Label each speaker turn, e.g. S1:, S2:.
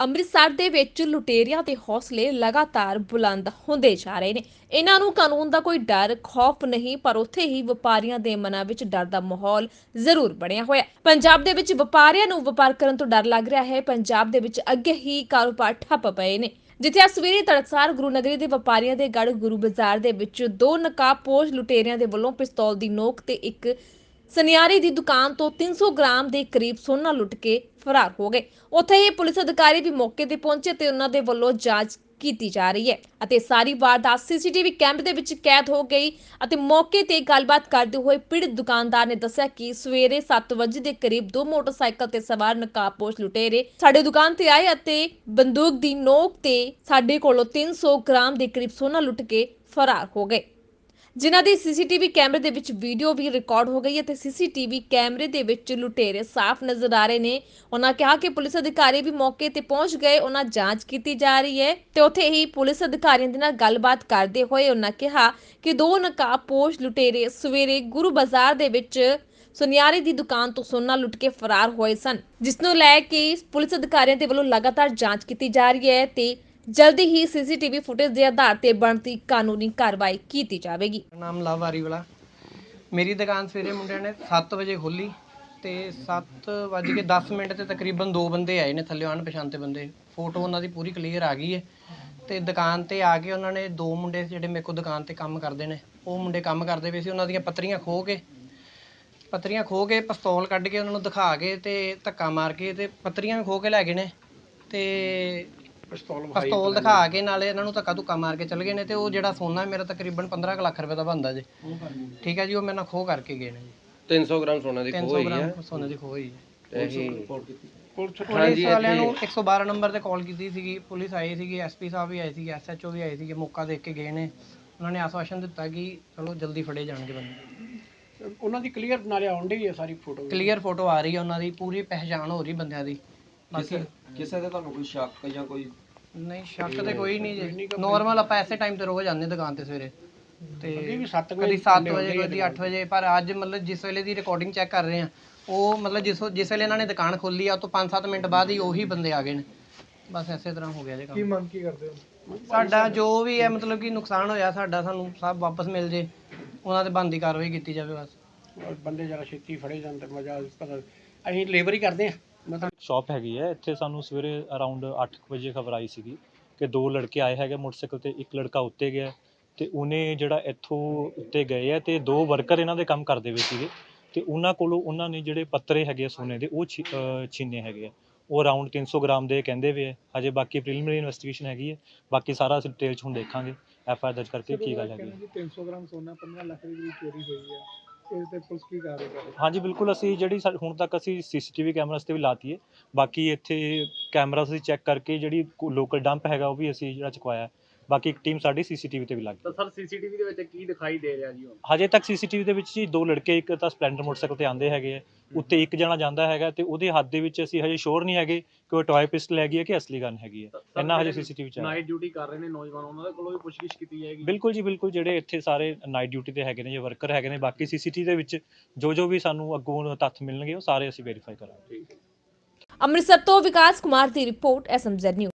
S1: ਅੰਮ੍ਰਿਤਸਰ ਦੇ ਵਿੱਚ ਲੁਟੇਰਿਆਂ ਦੇ ਹੌਸਲੇ ਲਗਾਤਾਰ ਬੁਲੰਦ ਹੁੰਦੇ ਜਾ ਰਹੇ ਨੇ। ਇਹਨਾਂ ਨੂੰ ਕਾਨੂੰਨ ਦਾ ਕੋਈ ਡਰ, ਖੌਫ ਨਹੀਂ, ਪਰ ਉੱਥੇ ਹੀ ਵਪਾਰੀਆਂ ਦੇ ਮਨਾਂ ਵਿੱਚ ਡਰ ਦਾ ਮਾਹੌਲ ਜ਼ਰੂਰ ਬਣਿਆ ਹੋਇਆ ਪੰਜਾਬ ਦੇ ਵਿੱਚ ਵਪਾਰੀਆਂ ਨੂੰ ਵਪਾਰ ਕਰਨ ਤੋਂ ਡਰ ਲੱਗ ਰਿਹਾ ਹੈ। ਪੰਜਾਬ ਦੇ ਵਿੱਚ ਅੱਗੇ ਹੀ ਕਾਰੋਬਾਰ ਠੱਪ ਪਏ ਨੇ। ਜਿੱਥੇ ਅੱਜ ਸਵੇਰੇ ਤੜਕਸਾਰ ਗੁਰੂ ਨਗਰੀ ਦੇ ਵਪਾਰੀਆਂ ਦੇ ਗੜ ਗੁਰੂ ਬਾਜ਼ਾਰ ਦੇ ਵਿੱਚ ਦੋ ਨਕਾਬਪੋਸ਼ ਲੁਟੇਰਿਆਂ ਦੇ ਵੱਲੋਂ ਪਿਸਤੌਲ ਦੀ ਨੋਕ ਤੇ ਇੱਕ ਸੁਨਿਆਰੇ ਦੀ ਦੁਕਾਨ ਤੋਂ 300 ਗ੍ਰਾਮ ਦੇ ਕਰੀਬ ਸੋਨਾ ਲੁੱਟ ਕੇ ਫਰਾਰ ਹੋ ਗਏ। ਉੱਥੇ ਹੀ ਪੁਲਿਸ ਅਧਿਕਾਰੀ ਵੀ ਮੌਕੇ ਤੇ ਪਹੁੰਚੇ ਤੇ ਉਹਨਾਂ ਦੇ ਵੱਲੋਂ ਜਾਂਚ ਕੀਤੀ ਜਾ ਰਹੀ ਹੈ ਅਤੇ ਸਾਰੀ ਵਾਰਦਾਤ ਸੀਸੀਟੀਵੀ ਕੈਮਰੇ ਦੇ ਵਿੱਚ ਕੈਦ ਹੋ ਗਈ ਅਤੇ ਮੌਕੇ ਤੇ ਗੱਲਬਾਤ ਕਰਦੇ ਹੋਏ ਪੀੜਤ ਦੁਕਾਨਦਾਰ ਨੇ ਦੱਸਿਆ ਕਿ ਸਵੇਰੇ 7 ਵਜੇ ਦੇ ਕਰੀਬ ਦੋ ਮੋਟਰਸਾਈਕਲ ਤੇ ਸਵਾਰ ਨਕਾਬਪੋਸ਼ ਲੁਟੇਰੇ ਸਾਡੇ ਦੁਕਾਨ ਤੇ ਆਏ ਅਤੇ ਬੰਦੂਕ ਦੀ ਨੋਕ ਤੇ ਸਾਡੇ ਕੋਲੋਂ 300 ਗ੍ਰਾਮ ਦੇ ਕਰੀਬ ਸੋਨਾ ਲੁੱਟ ਕੇ ਫਰਾਰ ਹੋ ਗਏ। ਜਿਨ੍ਹਾਂ ਦੀ ਸੀਸੀਟੀਵੀ ਕੈਮਰੇ ਦੇ ਵਿੱਚ ਵੀਡੀਓ ਵੀ ਰਿਕਾਰਡ ਹੋ ਗਈ ਹੈ ਤੇ ਸੀਸੀਟੀਵੀ ਕੈਮਰੇ ਦੇ ਵਿੱਚ ਲੁਟੇਰੇ ਸਾਫ਼ ਨਜ਼ਰ ਆ ਰਹੇ ਨੇ। ਉਹਨਾਂ ਕਿਹਾ ਕਿ ਪੁਲਿਸ ਅਧਿਕਾਰੀ ਵੀ ਮੌਕੇ ਤੇ ਪਹੁੰਚ ਗਏ, ਉਹਨਾਂ ਜਾਂਚ ਕੀਤੀ ਜਾ ਰਹੀ ਹੈ ਤੇ ਉੱਥੇ ਹੀ ਪੁਲਿਸ ਅਧਿਕਾਰੀਆਂ ਦੇ ਨਾਲ ਗੱਲਬਾਤ ਕਰਦੇ ਹੋਏ ਉਹਨਾਂ ਕਿਹਾ ਕਿ ਦੋ ਨਕਾਬਪੋਸ਼ ਲੁਟੇਰੇ ਸਵੇਰੇ ਗੁਰੂ ਬਾਜ਼ਾਰ ਦੇ ਵਿੱਚ ਸੁਨਿਆਰੇ ਦੀ ਦੁਕਾਨ ਤੋਂ ਸੋਨਾ ਲੁੱਟ ਕੇ ਫਰਾਰ ਹੋਏ ਸਨ, ਜਿਸ ਨੂੰ ਲੈ ਕੇ ਪੁਲਿਸ ਅਧਿਕਾਰੀਆਂ ਦੇ ਵੱਲੋਂ ਲਗਾਤਾਰ ਜਾਂਚ ਕੀਤੀ ਜਾ ਰਹੀ ਹੈ ਤੇ ਜਲਦੀ ਹੀ ਸੀਸੀਟੀਵੀ ਫੁਟੇਜ ਦੇ ਆਧਾਰ ਤੇ ਬਣਤੀ ਕਾਨੂੰਨੀ ਕਾਰਵਾਈ ਕੀਤੀ ਜਾਵੇਗੀ।
S2: ਮੇਰਾ ਨਾਮ ਲਵਵਾਰੀ ਵਾਲਾ ਮੇਰੀ ਦੁਕਾਨ ਸਵੇਰੇ ਮੁੰਡਿਆਂ ਨੇ 7 ਵਜੇ ਖੋਲੀ ਤੇ 7 ਵੱਜ ਕੇ 10 ਮਿੰਟ ਤੇ ਤਕਰੀਬਨ ਦੋ ਬੰਦੇ ਆਏ ਨੇ ਥੱਲੇ ਅਣਪਛਾਤੇ ਬੰਦੇ। ਫੋਟੋ ਉਹਨਾਂ ਦੀ ਪੂਰੀ ਕਲੀਅਰ ਆ ਗਈ ਹੈ ਤੇ ਦੁਕਾਨ ਤੇ ਆ ਕੇ ਉਹਨਾਂ ਨੇ ਦੋ ਮੁੰਡੇ ਜਿਹੜੇ ਮੇਰੇ ਕੋਲ ਦੁਕਾਨ ਤੇ ਕੰਮ ਕਰਦੇ ਨੇ, ਉਹ ਮੁੰਡੇ ਕੰਮ ਕਰਦੇ ਪਏ ਸੀ, ਉਹਨਾਂ ਦੀਆਂ ਪੱਤਰੀਆਂ ਖੋਹ ਕੇ, ਪੱਤਰੀਆਂ ਖੋਹ ਕੇ ਪਿਸਤੌਲ ਕੱਢ ਕੇ ਉਹਨਾਂ ਨੂੰ ਦਿਖਾ ਕੇ ਤੇ ਧੱਕਾ ਮਾਰ ਕੇ ਤੇ ਪੱਤਰੀਆਂ ਵੀ ਖੋਹ ਕੇ ਲੈ ਗਏ ਨੇ ਤੇ ਪਿਸਤੌਲ ਦਿਖਾ ਕੇ ਨਾਲੇ ਇਹਨਾਂ ਨੂੰ ਧੱਕਾ ਧੁੱਕਾ ਮਾਰ ਕੇ ਚਲ ਗਏ ਨੇ ਤੇ ਉਹ ਜਿਹੜਾ ਸੋਨਾ ਮੇਰਾ ਤਕਰੀਬਨ 15 ਕੁ ਲੱਖ ਰੁਪਏ ਦਾ ਬਣਦਾ ਜੇ। ਠੀਕ ਹੈ ਜੀ ਉਹ ਮੇਰੇ ਨਾਲ ਖੋਹ ਕਰਕੇ ਗਏ ਨੇ ਜੀ।
S3: 300 ਗ੍ਰਾਮ ਸੋਨਾ ਦੀ ਖੋਹ
S2: 300
S3: ਹੋਈ ਹੈ।
S2: ਗ੍ਰਾਮ ਸੋਨੇ ਦੀ ਖੋਹ ਹੋਈ ਹੈ।
S3: ਅਸੀਂ
S2: ਪੁਲਿਸ ਵਾਲਿਆਂ ਨੂੰ 112 ਨੰਬਰ ਤੇ ਕਾਲ ਕੀਤੀ ਸੀਗੀ। ਪੁਲਿਸ ਆਈ ਸੀਗੀ ਐਸਪੀ ਸਾਹਿਬ ਵੀ ਆਏ ਸੀਗੇ ਐਸਐਚਓ ਵੀ ਆਏ ਸੀਗੇ ਮੌਕਾ ਦੇਖ ਕੇ ਗਏ ਨੇ। ਉਹਨਾਂ ਨੇ ਆਸ਼ਵਾਸਨ ਦਿੱਤਾ ਕਿ ਚਲੋ ਜਲਦੀ ਫੜੇ ਜਾਣਗੇ ਬੰਦੇ।
S4: ਉਹਨਾਂ ਦੀ ਕਲੀਅਰ ਨਾਲੇ ਆਉਣ ਡਈ ਹੈ ਸਾਰੀ ਫੋਟੋ
S2: ਕਲੀਅਰ ਫੋਟੋ ਆ ਰਹੀ ਹੈ ਉਹਨਾਂ ਦੀ ਪੂਰੀ ਪਹਿਚਾਣ ਹੋ ਰਹੀ ਬੰਦਿਆਂ ਦੀ। ਬਾਕੀ
S3: ਕਿਸੇ ਦੇ ਤੁਹਾਨੂੰ ਕੋਈ ਸ਼ੱਕ ਜਾਂ ਕੋਈ
S2: ਨਹੀਂ ਸ਼ੱਕ ਤੇ ਕੋਈ ਨਹੀਂ ਜੀ। ਨਾਰਮਲ ਆਪਾਂ ਐਸੇ ਟਾਈਮ ਤੇ ਰੋਜ਼ ਜਾਂਦੇ ਦੁਕਾਨ ਤੇ ਸਵੇਰੇ। ਤੇ
S4: ਵੀ 7
S2: ਕਦੀ 7 ਵਜੇ ਕਦੀ 8 ਵਜੇ ਪਰ ਅੱਜ ਮਤਲਬ ਜਿਸ ਵੇਲੇ ਦੀ ਰਿਕਾਰਡਿੰਗ ਚੈੱਕ ਕਰ ਰਹੇ ਆ ਉਹ ਮਤਲਬ ਜਿਸ ਜਿਸ ਵੇਲੇ ਇਹਨਾਂ ਨੇ ਦੁਕਾਨ ਖੋਲੀ ਆ ਉਹ ਤੋਂ 5-7 ਮਿੰਟ ਬਾਅਦ ਹੀ ਉਹੀ ਬੰਦੇ ਆ ਗਏ ਨੇ। ਬਸ ਐਸੇ ਤਰ੍ਹਾਂ ਹੋ ਗਿਆ ਜੀ ਕੰਮ।
S4: ਮੰਗ ਕੀ ਕਰਦੇ ਹੋ?
S2: ਸਾਡਾ ਜੋ ਵੀ ਹੈ ਮਤਲਬ ਕਿ ਨੁਕਸਾਨ ਹੋਇਆ ਸਾਡਾ ਸਾਨੂੰ ਸਭ ਵਾਪਸ ਮਿਲ ਜੇ। ਉਹਨਾਂ ਤੇ ਬੰਦੀ ਕਾਰਵਾਈ ਕੀਤੀ ਜਾਵੇ ਬਸ।
S4: ਬੰਦੇ ਜਰਾ ਛੇਤੀ ਫੜੇ ਜਾਣ ਤੇ ਮਜ਼ਾ ਪਤਾ ਅਸੀਂ ਲੇਬਰ ਹੀ ਕਰਦੇ ਆ ਮਤਲਬ
S5: ਸ਼ਾਪ ਹੈਗੀ ਹੈ। ਇੱਥੇ ਸਾਨੂੰ ਸਵੇਰੇ ਅਰਾਊਂਡ 8 ਵਜੇ ਖਬਰ ਆਈ ਸੀਗੀ ਕਿ ਦੋ ਲੜਕੇ ਆਏ ਹੈਗੇ ਮੋਟਰਸਾਈਕਲ ਤੇ ਇੱਕ ਲੜਕਾ ਉੱਤੇ ਗਿਆ ਤੇ ਉਹਨੇ ਜਿਹੜਾ ਇੱਥੋਂ ਉੱਤੇ ਗਏ ਆ ਤੇ ਦੋ ਵਰਕਰ ਇਹਨਾਂ ਦੇ ਕੰਮ ਕਰਦੇ ਹੋਏ ਸੀਗੇ ਤੇ ਉਹਨਾਂ ਕੋਲੋਂ ਉਹਨਾਂ ਨੇ ਜਿਹੜੇ ਪੱਤਰੇ ਹੈਗੇ ਆ ਸੋਨੇ ਦੇ ਉਹ ਛੀ- ਅਹ ਛੀਨੇ ਹੈਗੇ ਆ। ਉਹ ਅਰਾਊਂਡ 300 ਗ੍ਰਾਮ ਦੇ ਕਹਿੰਦੇ ਵੇ ਆ। ਹਜੇ ਬਾਕੀ ਪ੍ਰੀਲਿਮਿਨਰੀ ਇਨਵੈਸਟੀਗੇਸ਼ਨ ਹੈਗੀ ਹੈ ਬਾਕੀ ਸਾਰਾ ਅਸੀਂ ਡਿਟੇਲ ਚ ਹੁਣ ਦੇਖਾਂਗੇ। ਐਫ ਆਈ ਆਰ ਦਰਜ ਕਰਕੇ ਕੀ ਗੱਲ ਹੈਗੀ ਹੈ
S4: 300 ਗ੍ਰਾਮ ਸੋਨਾ 15 ਲੱਖ ਦੀ ਚੋਰੀ ਹੋਈ ਹੈ ਇਸ ਤੇ ਪੁਲਿਸ ਕੀ ਕਰ ਰਹੀ ਹੈ?
S5: ਹਾਂਜੀ, ਬਿਲਕੁਲ ਅਸੀਂ ਜਿਹੜੀ ਸਾ- ਹੁਣ ਤੱਕ ਅਸੀਂ ਸੀਸੀਟੀਵੀ ਕੈਮਰਾਸ ਤੇ ਵੀ ਲਾਤੀ ਹੈ। ਬਾਕੀ ਇੱਥੇ ਕੈਮਰਾਸ ਅਸੀਂ ਚੈੱਕ ਕਰਕੇ ਜਿਹੜੀ ਲੋਕਲ ਡੰਪ ਹੈਗਾ ਉਹ ਵੀ ਅਸੀਂ ਜਿਹੜਾ ਚੁਕਵਾਇਆ ਬਾਕੀ ਇੱਕ ਟੀਮ ਸਾਡੀ ਸੀਸੀਟੀਵੀ ਤੇ ਵੀ ਲੱਗ ਗਈ।
S4: ਤਾਂ ਸਰ ਸੀਸੀਟੀਵੀ ਦੇ ਵਿੱਚ ਕੀ ਦਿਖਾਈ ਦੇ ਰਿਹਾ ਜੀ ਹੁਣ?
S5: ਹਜੇ ਤੱਕ ਸੀਸੀਟੀਵੀ ਦੇ ਵਿੱਚ ਜੀ ਦੋ ਲੜਕੇ ਇੱਕ ਤਾਂ ਸਪਲੈਂਡਰ ਮੋਟਰਸਾਈਕਲ ਤੇ ਆਂਦੇ ਹੈਗੇ ਆ। ਉੱਤੇ ਇੱਕ ਜਣਾ ਜਾਂਦਾ ਹੈਗਾ ਤੇ ਉਹਦੇ ਹੱਥ ਦੇ ਵਿੱਚ ਅਸੀਂ ਹਜੇ ਸ਼ੋਰ ਨਹੀਂ ਹੈਗੇ ਕਿ ਉਹ ਟੌਏ ਪਿਸਟਲ ਹੈਗੀ ਹੈ ਕਿ ਅਸਲੀ ਗਨ ਹੈਗੀ ਹੈ ਇੰਨਾ ਹਜੇ ਸੀਸੀਟੀਵੀ ਚ
S4: ਨਾਈਟ ਡਿਊਟੀ ਕਰ ਰਹੇ ਨੇ ਨੌਜਵਾਨ ਉਹਨਾਂ ਦੇ ਕੋਲੋਂ ਵੀ ਪੁੱਛਗਿੱਛ ਕੀਤੀ ਜਾਏਗੀ?
S5: ਬਿਲਕੁਲ ਜੀ ਬਿਲਕੁਲ ਜਿਹੜੇ ਇੱਥੇ ਸਾਰੇ ਨਾਈਟ ਡਿਊਟੀ ਤੇ ਹੈਗੇ ਨੇ ਜੇ ਵਰਕਰ ਹੈਗੇ ਨੇ ਬਾਕੀ ਸੀਸੀਟੀਵੀ ਦੇ ਵਿੱਚ ਜੋ ਜੋ ਵੀ ਸਾਨੂੰ ਅੱਗੋਂ ਤੱਥ ਮਿਲਣਗੇ ਉਹ ਸਾਰੇ ਅਸੀਂ ਵੈਰੀਫਾਈ ਕਰਾਂਗੇ।
S1: ਅੰਮ੍ਰਿਤਸਰ ਤੋਂ ਵਿਕਾਸ ਕੁਮਾਰ ਦੀ report S M Z news